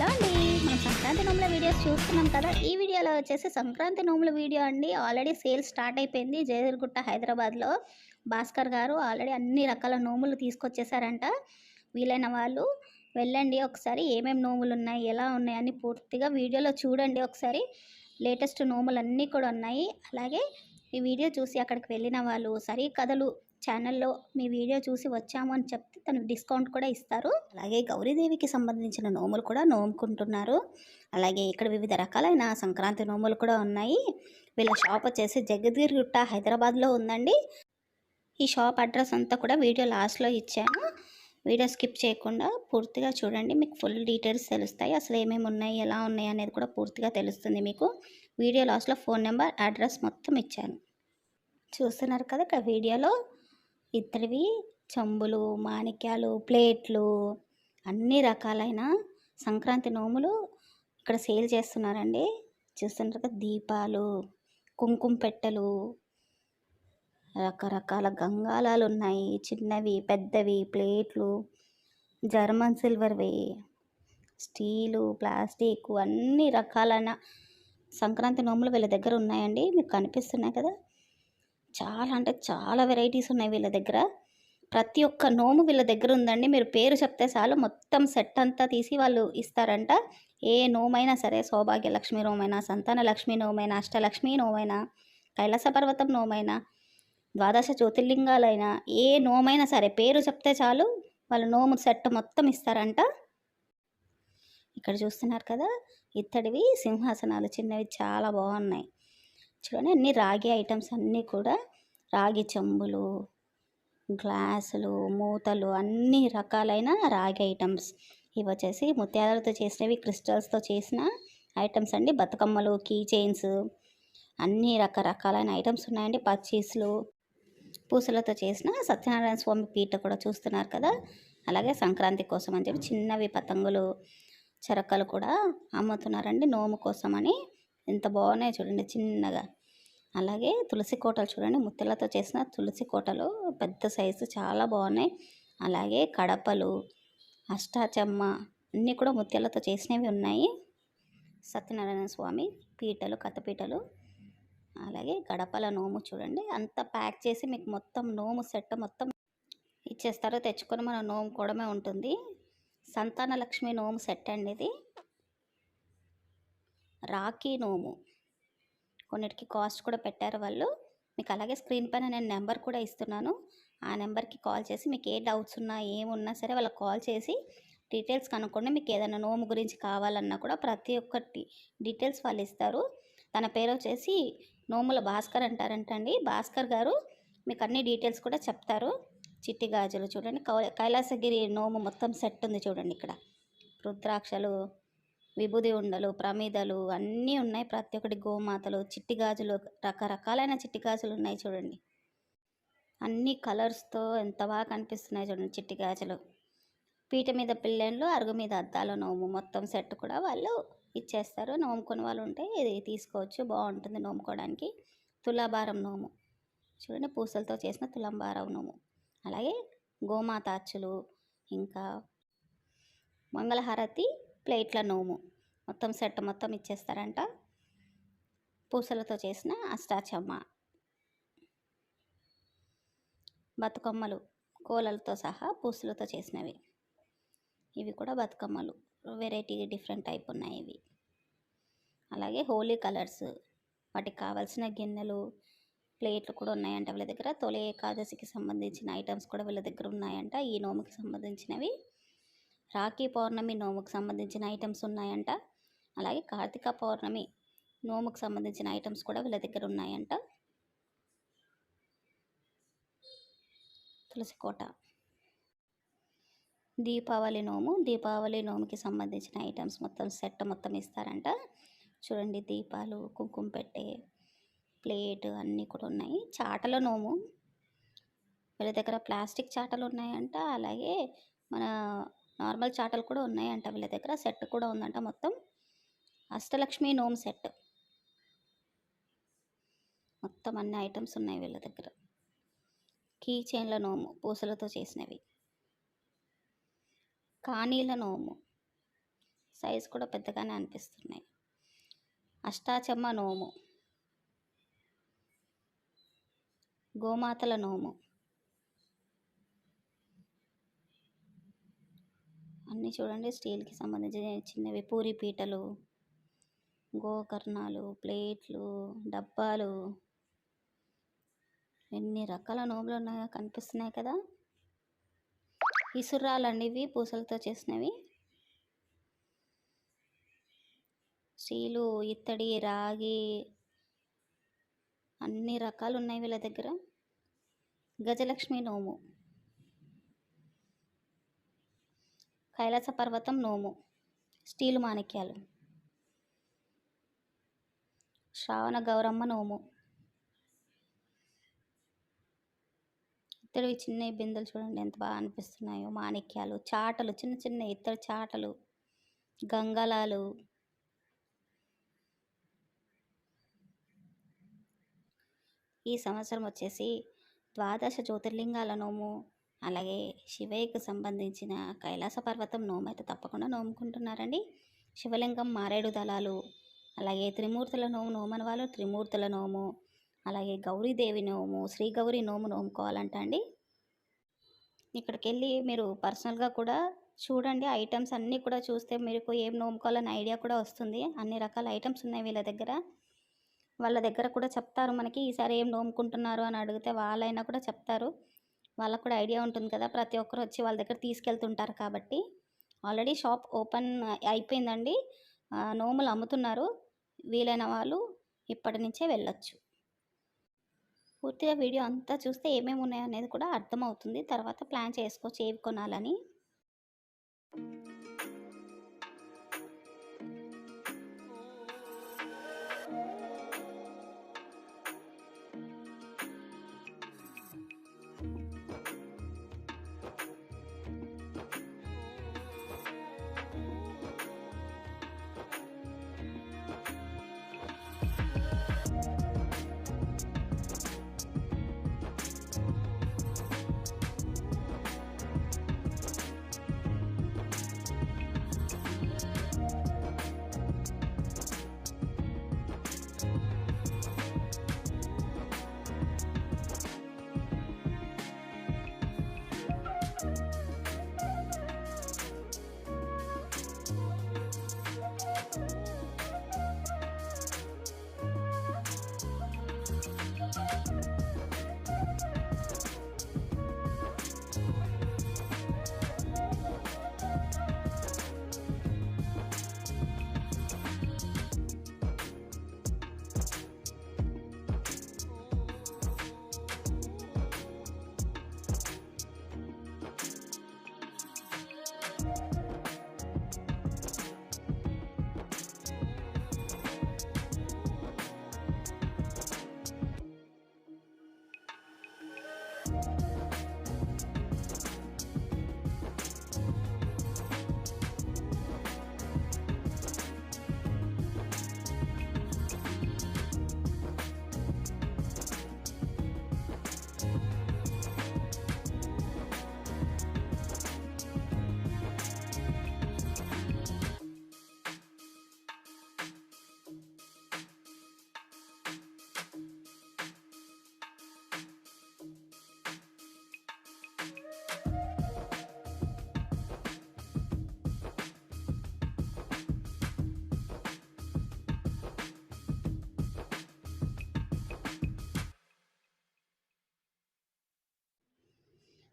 Hello అండి. మనం సంక్రాంతి నోముల videos చూస్తున్నాం కదా. ఈ వీడియోలో వచ్చేసి సంక్రాంతి నోముల వీడియో అండి. ఆల్రెడీ సేల్ స్టార్ట్ అయిపోయింది. జయదుర్గుట్ట హైదరాబాద్లో భాస్కర్ గారు ఆల్రెడీ అన్ని రకాల నోములు తీసుకొచ్చేసారంట. వీలైన వాళ్ళు వెళ్ళండి ఒకసారి. ఏమేమి నోములు ఉన్నాయి? ఎలా ఉన్నాయి? అని పూర్తిగా వీడియోలో చూడండి ఒకసారి. లేటెస్ట్ నోములు అన్నీ కూడా ఉన్నాయి. అలాగే ఈ వీడియో చూసి అక్కడికి వెళ్ళిన వాళ్ళు సరి కథలు ఛానల్లో మీ వీడియో చూసి వచ్చాము అని చెప్తే తనకు డిస్కౌంట్ కూడా ఇస్తారు. అలాగే గౌరీదేవికి సంబంధించిన నోములు కూడా నోముకుంటున్నారు. అలాగే ఇక్కడ వివిధ రకాలైన సంక్రాంతి నోములు కూడా ఉన్నాయి. వీళ్ళ షాప్ వచ్చేసి జగదీర్గుట్ట హైదరాబాద్లో ఉందండి. ఈ షాప్ అడ్రస్ అంతా కూడా వీడియో లాస్ట్లో ఇచ్చాను. వీడియో స్కిప్ చేయకుండా పూర్తిగా చూడండి. మీకు ఫుల్ డీటెయిల్స్ తెలుస్తాయి. అసలు ఏమేమి ఉన్నాయి ఎలా ఉన్నాయి అనేది కూడా పూర్తిగా తెలుస్తుంది మీకు. వీడియో లాస్ట్లో ఫోన్ నెంబర్ అడ్రస్ మొత్తం ఇచ్చాను. చూస్తున్నారు కదా ఇక్కడ వీడియోలో. ఇత్తడివి చెంబులు మాణిక్యాలు ప్లేట్లు అన్ని రకాలైన సంక్రాంతి నోములు ఇక్కడ సేల్ చేస్తున్నారండి. చూస్తున్నారు కదా దీపాలు కుంకుమ పెట్టెలు రకరకాల గంగాలాలు ఉన్నాయి. చిన్నవి పెద్దవి ప్లేట్లు జర్మన్ సిల్వర్వి స్టీలు ప్లాస్టిక్ అన్ని రకాలైన సంక్రాంతి నోములు వీళ్ళ దగ్గర ఉన్నాయండి. మీకు కనిపిస్తున్నాయి కదా. చాలా అంటే చాలా వెరైటీస్ ఉన్నాయి వీళ్ళ దగ్గర. ప్రతి ఒక్క నోము వీళ్ళ దగ్గర ఉందండి. మీరు పేరు చెప్తే చాలు మొత్తం సెట్ అంతా తీసి వాళ్ళు ఇస్తారంట. ఏ నోమైనా సరే సౌభాగ్య లక్ష్మి నోమైనా సంతాన లక్ష్మి నోమైనా అష్టలక్ష్మి నోమైనా కైలాస పర్వతం నోమైనా ద్వాదశ జ్యోతిర్లింగాలైనా ఏ నోమైనా సరే పేరు చెప్తే చాలు వాళ్ళు నోము సెట్ మొత్తం ఇస్తారంట. ఇక్కడ చూస్తున్నారు కదా ఇత్తడివి సింహాసనాలు చిన్నవి చాలా బాగున్నాయి. చూడండి అన్ని రాగి ఐటమ్స్ అన్నీ కూడా రాగి చెంబులు గ్లాసులు మూతలు అన్ని రకాలైన రాగి ఐటమ్స్. ఇవి వచ్చేసి ముత్యాలతో చేసినవి క్రిస్టల్స్తో చేసిన ఐటమ్స్ అండి. బతుకమ్మలు కీ చైన్స్ అన్ని రకరకాలైన ఐటమ్స్ ఉన్నాయండి. పచ్చీసులు పూసలతో చేసిన సత్యనారాయణ స్వామి పీట కూడా చూస్తున్నారు కదా. అలాగే సంక్రాంతి కోసం అని చెప్పి చిన్నవి పతంగులు చెరకలు కూడా అమ్ముతున్నారండి. నోము కోసం అని ఎంత బాగున్నాయి చూడండి చిన్నగా. అలాగే తులసి కోటలు చూడండి ముత్యాలతో చేసిన తులసి కోటలు పెద్ద సైజు చాలా బాగున్నాయి. అలాగే కడపలు అష్టాచమ్మ అన్నీ కూడా ముత్యాలతో చేసినవి ఉన్నాయి. సత్యనారాయణ స్వామి పీటలు కథపీటలు అలాగే గడపల నోము చూడండి అంత ప్యాక్ చేసి మీకు మొత్తం నోము సెట్ మొత్తం ఇచ్చేస్తారు. తెచ్చుకొని మనం నోముకోవడమే ఉంటుంది. సంతాన లక్ష్మి నోము సెట్ అండి ఇది. రాఖీ నోము. కొన్నిటికి కాస్ట్ కూడా పెట్టారు వాళ్ళు. మీకు అలాగే స్క్రీన్ పైన నేను నెంబర్ కూడా ఇస్తున్నాను. ఆ నెంబర్కి కాల్ చేసి మీకు ఏ డౌట్స్ ఉన్నా ఏమున్నా సరే వాళ్ళకి కాల్ చేసి డీటెయిల్స్ కనుక్కోండి. మీకు ఏదైనా నోము గురించి కావాలన్నా కూడా ప్రతి ఒక్కటి డీటెయిల్స్ వాళ్ళు ఇస్తారు. తన పేరు వచ్చేసి నోముల భాస్కర్ అంటారంటండి. భాస్కర్ గారు మీకు అన్ని డీటెయిల్స్ కూడా చెప్తారు. చిట్టి గాజులు చూడండి. కౌ- కైలాసగిరి నోము మొత్తం సెట్ ఉంది చూడండి ఇక్కడ. రుద్రాక్షలు విభూది ఉండలు ప్రమిదలు అన్నీ ఉన్నాయి. ప్రతి ఒక్కటి గోమాతలు చిట్టి గాజులు రకరకాలైన చిట్టి గాజులు ఉన్నాయి చూడండి. అన్ని కలర్స్తో ఎంత బాగా కనిపిస్తున్నాయి చూడండి చిట్టి గాజులు. పీట మీద పిల్లలు అరుగు మీద అద్దాల నోము మొత్తం సెట్ కూడా వాళ్ళు ఇచ్చేస్తారు. నోముకునే వాళ్ళు ఉంటే ఇది తీసుకోవచ్చు బాగుంటుంది నోముకోవడానికి. తులాభారం నోము. చూడండి పూసలతో చేసిన తులంభారం నోము. అలాగే గోమాత అచ్చులు ఇంకా మంగళహారతి ప్లేట్ల నోము. మొత్తం సెట్ మొత్తం ఇచ్చేస్తారంట. పూసలతో చేసిన అష్టాచమ్మ. బతుకమ్మలు కోలలతో సహా పూసలతో చేసినవి. ఇవి కూడా బతుకమ్మలు. వెరైటీ డిఫరెంట్ టైప్ ఉన్నాయి ఇవి. అలాగే హోలీ కలర్స్. వాటికి కావాల్సిన గిన్నెలు ప్లేట్లు కూడా ఉన్నాయంట వీళ్ళ దగ్గర. తొలి ఏకాదశికి సంబంధించిన ఐటమ్స్ కూడా వీళ్ళ దగ్గర ఉన్నాయంట. ఈ నోముకి సంబంధించినవి. రాఖీ పౌర్ణమి నోముకి సంబంధించిన ఐటమ్స్ ఉన్నాయంట. అలాగే కార్తీక పౌర్ణమి నోముకు సంబంధించిన ఐటమ్స్ కూడా వీళ్ళ దగ్గర ఉన్నాయంట. తులసికోట దీపావళి నోము దీపావళి నోముకి సంబంధించిన ఐటమ్స్ మొత్తం సెట్ మొత్తం ఇస్తారంట. చూడండి దీపాలు కుంకుమ పెట్టే ప్లేట్ అన్నీ కూడా ఉన్నాయి. చాటల నోము. వీళ్ళ దగ్గర ప్లాస్టిక్ చాటలు ఉన్నాయంట. అలాగే మన నార్మల్ చాటలు కూడా ఉన్నాయంట వీళ్ళ దగ్గర. సెట్ కూడా ఉందంట మొత్తం. అష్టలక్ష్మి నోమ్ సెట్. మొత్తం అన్ని ఐటమ్స్ ఉన్నాయి వీళ్ళ దగ్గర. కీ చైన్ల నోము పూసలతో చేసినవి. కానీల నోము. సైజ్ కూడా పెద్దగానే అనిపిస్తున్నాయి. అష్టాచమ్మ నోము. గోమాతల నోము. అన్నీ చూడండి స్టీల్కి సంబంధించిన చిన్నవి పూరి పీటలు. గోకర్ణాలు ప్లేట్లు డబ్బాలు ఎన్ని రకాల నోములు ఉన్నాయో కనిపిస్తున్నాయి కదా. ఇసురాలండి ఇవి పూసలతో చేసినవి. స్టీలు ఇత్తడి రాగి అన్ని రకాలు ఉన్నాయి వీళ్ళ దగ్గర. గజలక్ష్మి నోము. కైలాస పర్వతం నోము. స్టీలు మాణిక్యాలు. శ్రావణ గౌరమ్మ నోము. ఇత్తడి చిన్న బిందెలు చూడండి ఎంత బాగా అనిపిస్తున్నాయో మాణిక్యాలు చాటలు చిన్న చిన్న ఇత్తడి చాటలు గంగలాలు. ఈ సంవత్సరం వచ్చేసి ద్వాదశ జ్యోతిర్లింగాల నోము అలాగే శివయ్యకు సంబంధించిన కైలాస పర్వతం నోము అయితే తప్పకుండా నోముకుంటున్నారండి. శివలింగం మారేడు దళాలు అలాగే త్రిమూర్తుల నోము నోమని వాళ్ళు త్రిమూర్తుల నోము అలాగే గౌరీదేవి నోము శ్రీ గౌరీ నోము నోముకోవాలంట అండి. ఇక్కడికి వెళ్ళి మీరు పర్సనల్గా కూడా చూడండి ఐటమ్స్ అన్నీ కూడా చూస్తే మీకు ఏం నోముకోవాలని ఐడియా కూడా వస్తుంది. అన్ని రకాల ఐటమ్స్ ఉన్నాయి వీళ్ళ దగ్గర. వాళ్ళ దగ్గర కూడా చెప్తారు మనకి ఈసారి ఏం నోముకుంటున్నారు? అని అడిగితే వాళ్ళైనా కూడా చెప్తారు. వాళ్ళకు కూడా ఐడియా ఉంటుంది కదా ప్రతి ఒక్కరు వచ్చి వాళ్ళ దగ్గర తీసుకెళ్తుంటారు కాబట్టి. ఆల్రెడీ షాప్ ఓపెన్ అయిపోయిందండి. నోములు అమ్ముతున్నారు. వీలైన వాళ్ళు ఇప్పటి నుంచే వెళ్ళొచ్చు. పూర్తిగా వీడియో అంతా చూస్తే ఏమేమి ఉన్నాయి అనేది కూడా అర్థమవుతుంది. తర్వాత ప్లాన్ చేసుకోవచ్చు ఏవి కొనాలని.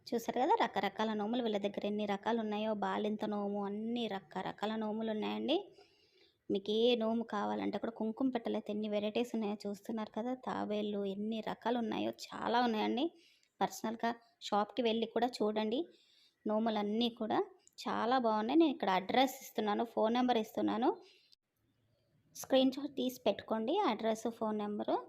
చూసారు కదా? రకరకాల నోములు. వీళ్ళ దగ్గర ఎన్ని రకాలు ఉన్నాయో బాలింత నోము అన్ని రకరకాల నోములు ఉన్నాయండి. మీకు ఏ నోము కావాలంటే కూడా కుంకుమ పెట్టలు అయితే ఎన్ని వెరైటీస్ ఉన్నాయో చూస్తున్నారు కదా? తాబేళ్ళు ఎన్ని రకాలు ఉన్నాయో చాలా ఉన్నాయండి. పర్సనల్గా షాప్కి వెళ్ళి కూడా చూడండి. నోములన్నీ కూడా చాలా బాగున్నాయి. నేను ఇక్కడ అడ్రస్ ఇస్తున్నాను ఫోన్ నెంబర్ ఇస్తున్నాను. స్క్రీన్ షాట్ తీసి పెట్టుకోండి. Address phone number.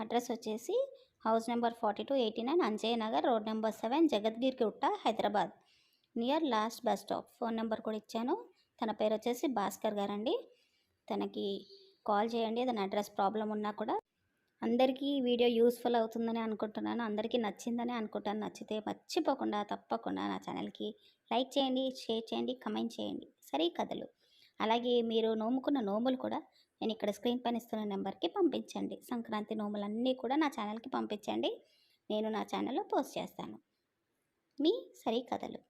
అడ్రస్ వచ్చేసి house number forty two eighty nine Anjay Nagar road number seven జగద్గిరికి గుట్ట Hyderabad. Near last bus stop. Phone number కూడా ఇచ్చాను. తన పేరు వచ్చేసి భాస్కర్ గారండి. తనకి కాల్ చేయండి ఏదైనా అడ్రస్ ప్రాబ్లం ఉన్నా కూడా. అందరికీ ఈ వీడియో యూస్ఫుల్ అవుతుందని అనుకుంటున్నాను. అందరికీ నచ్చిందని అనుకుంటాను. నచ్చితే మర్చిపోకుండా తప్పకుండా నా ఛానల్కి లైక్ చేయండి షేర్ చేయండి కమెంట్ చేయండి. సరే కథలు. అలాగే మీరు నోముకున్న నోములు కూడా నేను ఇక్కడ స్క్రీన్ పైన ఇస్తున్న నెంబర్కి పంపించండి. సంక్రాంతి నోములన్నీ కూడా నా ఛానల్కి పంపించండి. నేను నా ఛానల్లో పోస్ట్ చేస్తాను. మీ సరి కథలు.